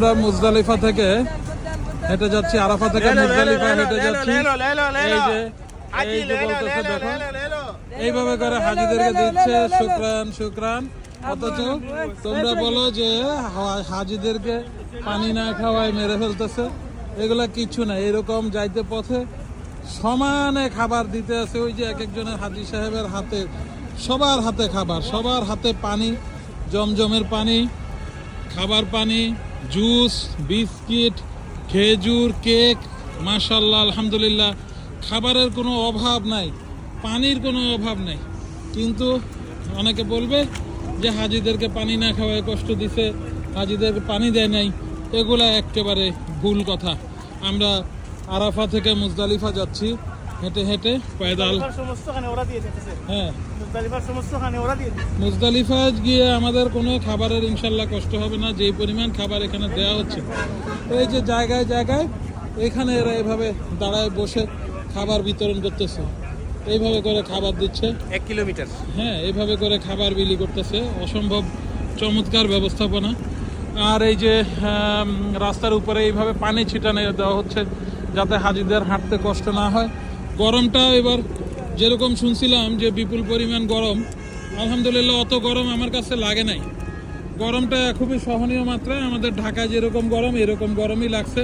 আমরা মুজদালিফা থেকে হেঁটে যাচ্ছি আরাফা থেকে মুজদালিফা হেঁটে যাচ্ছি। এই যে এই যে বলতেছে দেখো এইভাবে করে হাজিদেরকে দিচ্ছে শুক্রান শুক্রান। অথচ তোমরা বলো যে হাজিদেরকে পানি না খাওয়ায় মেরে ফেলতেছে। এগুলা কিচ্ছু না এরকম যাইতে পথে সমানে খাবার দিতে আছে। ওই যে এক একজনের হাজি সাহেবের হাতে সবার হাতে খাবার সবার হাতে পানি জমজমের পানি খাবার পানি জুস, বিস্কিট, খেজুর, কেক মাশাল্লাহ আলহামদুলিল্লাহ। খাবারের কোনো অভাব নাই, পানির কোনো অভাব নাই। কিন্তু অনেকে বলবে যে হাজিদেরকে পানি না খাওয়ায় কষ্ট দিছে হাজিদেরকে পানি দেয় নাই, এগুলা একেবারে ভুল কথা। আমরা আরাফা থেকে মুজদালিফা যাচ্ছি। হেঁটে হেঁটে পয়দাল। মুজদালিফার সমস্ত খানে ওরা দিয়ে দিতেছে। হ্যাঁ। মুজদালিফার ওরা দিয়ে মুজদালিফা গিয়ে আমাদের কোনো খাবারের ইনশাল্লাহ কষ্ট হবে না যেই পরিমাণ খাবার এখানে দেওয়া হচ্ছে। এই যে জায়গায় জায়গায় এখানে এরা এভাবে দাঁড়ায় বসে খাবার বিতরণ করতেছে। এইভাবে করে খাবার দিচ্ছে। এক কিলোমিটার। হ্যাঁ এইভাবে করে খাবার বিলি করতেছে। অসম্ভব চমৎকার ব্যবস্থাপনা। আর এই যে রাস্তার উপরে এইভাবে পানি ছিটানো দেওয়া হচ্ছে যাতে হাজিদের হাঁটতে কষ্ট না হয়। গরমটা এবার যেরকম শুনছিলাম যে বিপুল পরিমাণ গরম, আলহামদুলিল্লাহ অত গরম আমার কাছে লাগে নাই। গরমটা খুবই সহনীয় মাত্রায় আমাদের ঢাকায় যেরকম গরম, এরকম গরমই লাগছে।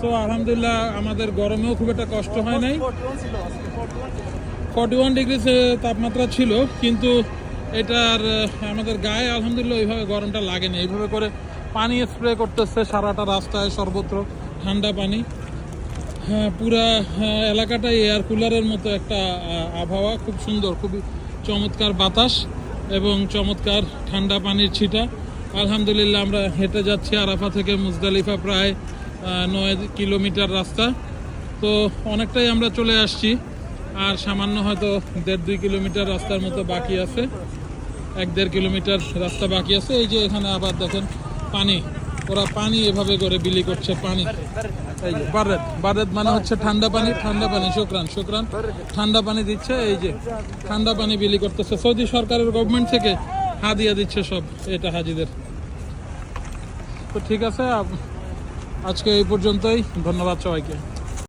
তো আলহামদুলিল্লাহ আমাদের গরমেও খুব একটা কষ্ট হয় নাই। ছিল আজকে 41 ছিল। ফর্টি ওয়ান ডিগ্রি তাপমাত্রা ছিল, কিন্তু এটার আমাদের গায়ে আলহামদুলিল্লাহ ওইভাবে গরমটা লাগে না এইভাবে করে পানি স্প্রে করতেছে সারাটা রাস্তায় সর্বত্র ঠান্ডা পানি। পুরা হ্যাঁ, এলাকাটাই এয়ার কুলারের মতো একটা আবহাওয়া। খুব সুন্দর খুবই চমৎকার বাতাস এবং চমৎকার ঠান্ডা পানির ছিটা। আলহামদুলিল্লাহ আমরা হেঁটে যাচ্ছি আরাফা থেকে মুজদালিফা প্রায় নয় কিলোমিটার রাস্তা। তো অনেকটাই আমরা চলে আসছি। আর সামান্য হয়তো দেড় দুই কিলোমিটার রাস্তার মতো বাকি আছে। এক দেড় কিলোমিটার রাস্তা বাকি আছে। এই যে এখানে আবার দেখেন পানি। ওরা পানি এভাবে করে বিলি করছে, পানি। বারেদ মানে হচ্ছে ঠান্ডা পানি ঠান্ডা পানি শুক্রান শুক্রান ঠান্ডা পানি দিচ্ছে, এই যে ঠান্ডা পানি বিলি করতেছে। সৌদি সরকারের গভর্নমেন্ট থেকে হাদিয়া দিচ্ছে সব, এটা হাজিদের। তো ঠিক আছে আজকে এই পর্যন্তই, ধন্যবাদ সবাইকে।